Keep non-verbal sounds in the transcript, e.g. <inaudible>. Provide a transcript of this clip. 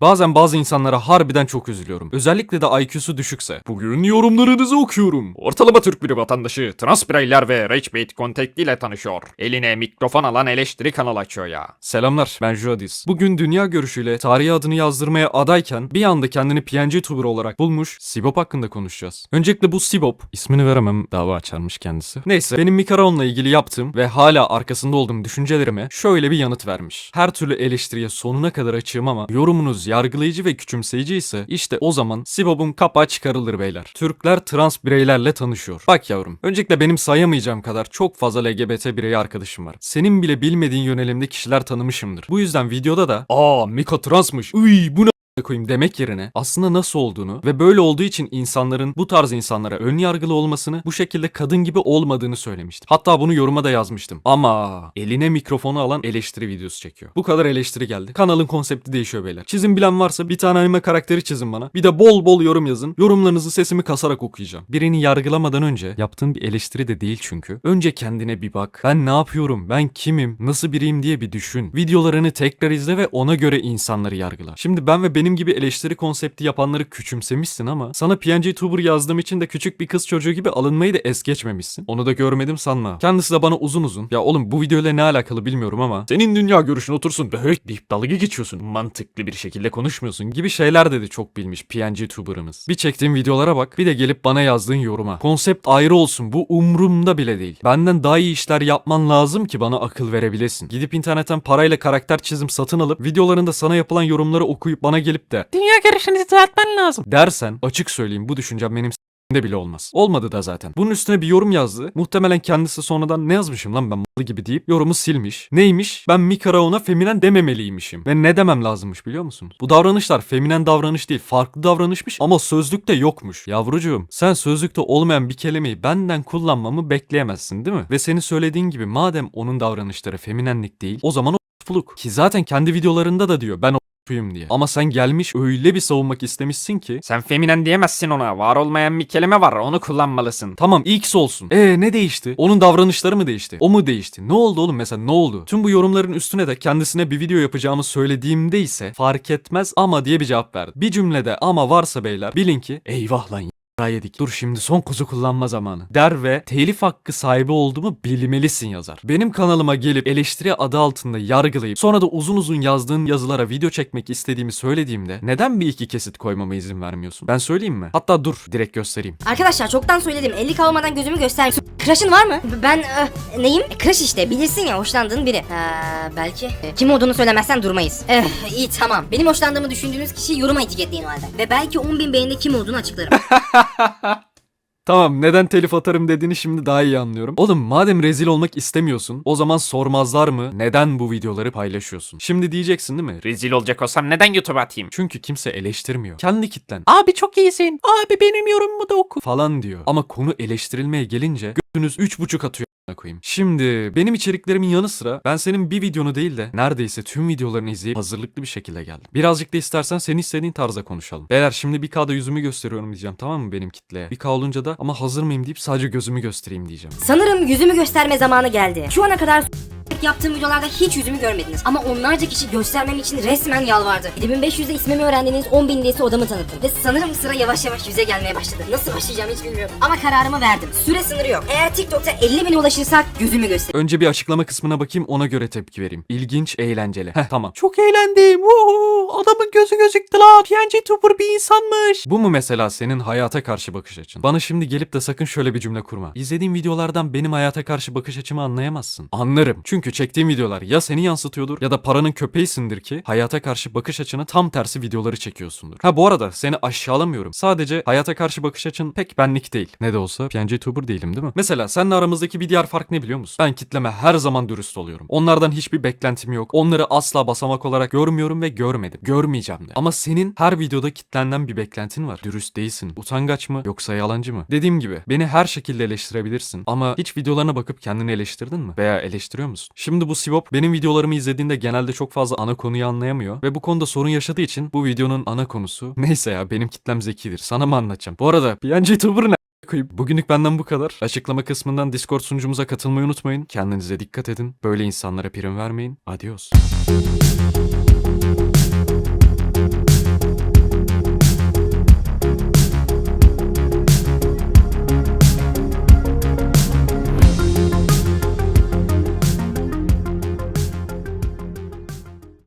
Bazen bazı insanlara harbiden çok üzülüyorum. Özellikle de IQ'su düşükse. Bugün yorumlarınızı okuyorum. Ortalama Türk bir vatandaşı trans bireyler ve ragebait kontekliyle tanışıyor. Eline mikrofon alan eleştiri kanal açıyor ya. Selamlar ben Jadis. Bugün dünya görüşüyle tarihi adını yazdırmaya adayken bir anda kendini PNG tuber olarak bulmuş Sibop hakkında konuşacağız. Öncelikle bu Sibop, ismini veremem dava açarmış kendisi. Neyse benim Mikaron'la ilgili yaptığım ve hala arkasında olduğum düşüncelerime şöyle bir yanıt vermiş. Her türlü eleştiriye sonuna kadar açığım ama yorumunuz yargılayıcı ve küçümseyici ise işte o zaman Sibop'un kapağı çıkarılır beyler. Türkler trans bireylerle tanışıyor. Bak yavrum, öncelikle benim sayamayacağım kadar çok fazla LGBT birey arkadaşım var. Senin bile bilmediğin yönelimde kişiler tanımışımdır. Bu yüzden videoda da aa Mika transmış, uy bu ne koyayım demek yerine aslında nasıl olduğunu ve böyle olduğu için insanların bu tarz insanlara ön yargılı olmasını bu şekilde kadın gibi olmadığını söylemiştim. Hatta bunu yoruma da yazmıştım. Ama eline mikrofonu alan eleştiri videosu çekiyor. Bu kadar eleştiri geldi. Kanalın konsepti değişiyor beyler. Çizim bilen varsa bir tane anime karakteri çizin bana. Bir de bol bol yorum yazın. Yorumlarınızı sesimi kasarak okuyacağım. Birini yargılamadan önce yaptığın bir eleştiri de değil çünkü. Önce kendine bir bak. Ben ne yapıyorum? Ben kimim? Nasıl biriyim diye bir düşün. Videolarını tekrar izle ve ona göre insanları yargıla. Şimdi ben ve benim gibi eleştiri konsepti yapanları küçümsemişsin ama sana PNG Tuber yazdığım için de küçük bir kız çocuğu gibi alınmayı da es geçmemişsin. Onu da görmedim sanma. Kendisi de bana uzun uzun ya oğlum bu videoyla ne alakalı bilmiyorum ama senin dünya görüşün otursun böyle deyip dalga geçiyorsun. Mantıklı bir şekilde konuşmuyorsun gibi şeyler dedi çok bilmiş PNG Tuber'ımız. Bir çektiğim videolara bak bir de gelip bana yazdığın yoruma. Konsept ayrı olsun bu umrumda bile değil. Benden daha iyi işler yapman lazım ki bana akıl verebilesin. Gidip internetten parayla karakter çizim satın alıp videolarında sana yapılan yorumları okuyup bana gelip de Dünya görüşünü düzeltmen lazım. dersen açık söyleyeyim bu düşüncem benim de bile olmaz. Olmadı da zaten. Bunun üstüne bir yorum yazdı. Muhtemelen kendisi sonradan ne yazmışım lan ben malı gibi deyip yorumu silmiş. Neymiş? Ben Mikara ona feminen dememeliymişim. Ve ne demem lazımmış biliyor musun? Bu davranışlar feminen davranış değil farklı davranışmış ama sözlükte yokmuş. Yavrucuğum sen sözlükte olmayan bir kelimeyi benden kullanmamı bekleyemezsin değil mi? Ve senin söylediğin gibi madem onun davranışları feminenlik değil o zaman o fuluk. Ki zaten kendi videolarında da diyor ben o diye. Ama sen gelmiş öyle bir savunmak istemişsin ki Sen feminen diyemezsin ona. Var olmayan bir kelime var. Onu kullanmalısın. Tamam X olsun. E ne değişti? Onun davranışları mı değişti? O mu değişti? Ne oldu oğlum mesela ne oldu? Tüm bu yorumların üstüne de kendisine bir video yapacağımı söylediğimde ise fark etmez ama diye bir cevap verdi. Bir cümlede ama varsa beyler bilin ki eyvah lan yedik. Dur şimdi son kuzu kullanma zamanı. Der ve telif hakkı sahibi olduğumu bilmelisin yazar. Benim kanalıma gelip eleştiri adı altında yargılayıp sonra da uzun uzun yazdığın yazılara video çekmek istediğimi söylediğimde neden bir iki kesit koymama izin vermiyorsun? Ben söyleyeyim mi? Hatta dur direkt göstereyim. Arkadaşlar çoktan söyledim 50 kalmadan gözümü göster. Crush'ın var mı? Ben eh, neyim? Crush işte bilirsin ya hoşlandığın biri. Ha, belki. Eh, Kim olduğunu söylemezsen durmayız. Eh, iyi tamam. Benim hoşlandığımı düşündüğünüz kişiyi yoruma etiketleyin o halde. Ve belki 10.000 beğenide kim olduğunu açıklarım. <laughs> Tamam neden telif atarım dediğini şimdi daha iyi anlıyorum. Oğlum madem rezil olmak istemiyorsun o zaman sormazlar mı neden bu videoları paylaşıyorsun? Şimdi diyeceksin değil mi? Rezil olacak olsam neden YouTube'a atayım? Çünkü kimse eleştirmiyor. Kendi kitlen Abi çok iyisin. Abi benim yorumumu da oku. falan diyor. Ama konu eleştirilmeye gelince götünüz 3.5 atıyor koyayım. Şimdi benim içeriklerimin yanı sıra ben senin bir videonu değil de neredeyse tüm videolarını izleyip hazırlıklı bir şekilde geldim. Birazcık da istersen senin istediğin tarzda konuşalım. Beyler şimdi bir K'da yüzümü gösteriyorum diyeceğim tamam mı benim kitleye? Bir K olunca da ama hazır mıyım deyip sadece gözümü göstereyim diyeceğim. Sanırım yüzümü gösterme zamanı geldi. Şu ana kadar yaptığım videolarda hiç yüzümü görmediniz. Ama onlarca kişi göstermem için resmen yalvardı. 7500'de ismimi öğrendiniz, 10.000'de ise odamı tanıttım. Ve sanırım sıra yavaş yavaş yüze gelmeye başladı. Nasıl başlayacağım hiç bilmiyorum. Ama kararımı verdim. Süre sınırı yok. Eğer TikTok'ta 50.000'e ulaşırsak yüzümü göster. Önce bir açıklama kısmına bakayım ona göre tepki vereyim. İlginç, eğlenceli. Heh tamam. Çok eğlendim. Woohoo! Adamın gözü gözüktü la. PNG Tuber bir insanmış. Bu mu mesela senin hayata karşı bakış açın? Bana şimdi gelip de sakın şöyle bir cümle kurma. İzlediğim videolardan benim hayata karşı bakış açımı anlayamazsın. Anlarım. Çünkü çektiğim videolar ya seni yansıtıyordur ya da paranın köpeğisindir ki hayata karşı bakış açına tam tersi videoları çekiyorsundur. Ha bu arada seni aşağılamıyorum. Sadece hayata karşı bakış açın pek benlik değil. Ne de olsa PNG Tuber değilim değil mi? Mesela seninle aramızdaki bir diğer fark ne biliyor musun? Ben kitleme her zaman dürüst oluyorum. Onlardan hiçbir beklentim yok. Onları asla basamak olarak görmüyorum ve görmedim. Görmeyeceğim de. Ama senin her videoda kitlenden bir beklentin var. Dürüst değilsin. Utangaç mı yoksa yalancı mı? Dediğim gibi beni her şekilde eleştirebilirsin. Ama hiç videolarına bakıp kendini eleştirdin mi? Veya eleştiriyor musun? Şimdi bu Sibop benim videolarımı izlediğinde genelde çok fazla ana konuyu anlayamıyor. Ve bu konuda sorun yaşadığı için bu videonun ana konusu <laughs> neyse ya benim kitlem zekidir. Sana mı anlatacağım? Bu arada PNG Tuber ne? koyup bugünlük benden bu kadar. Açıklama kısmından Discord sunucumuza katılmayı unutmayın. Kendinize dikkat edin. Böyle insanlara prim vermeyin. Adios.